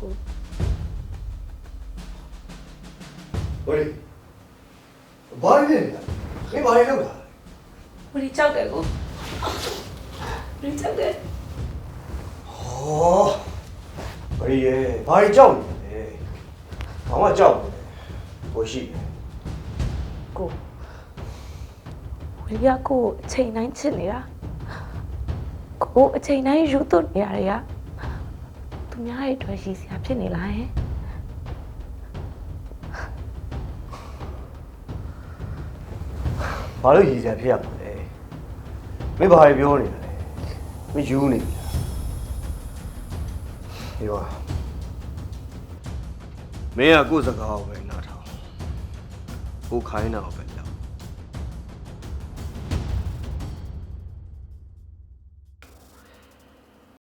ကိုဟိုလေဘာလဲလဲမင်းဘာလဲလောက်တာဟိုဒီကြောက်တယ်ကိုဟိုဒီကြောက်တယ်ဟောဘာလဲဘာလဲကြောက်နေလဲဘာမှကြောက်နေဟိုရှိတယ်ကိုဟိုဒီကကိုအချိန်တိုင်းချစ်နေတာကိုအချိန်တိုင်းယူသွတ်နေရတယ်က သူများရဲ့အတွက်ရည်စရာဖြစ်နေလားဟင်ဘာလို့ရည်စရာဖြစ်ရမှာလဲမင်းဘာတွေပြောနေတာလဲမင်းယူနေပြီလားဒီပါမင်းကကိုယ့်စကားကိုပဲနားထောင်ကိုခိုင်းတာကိုပဲ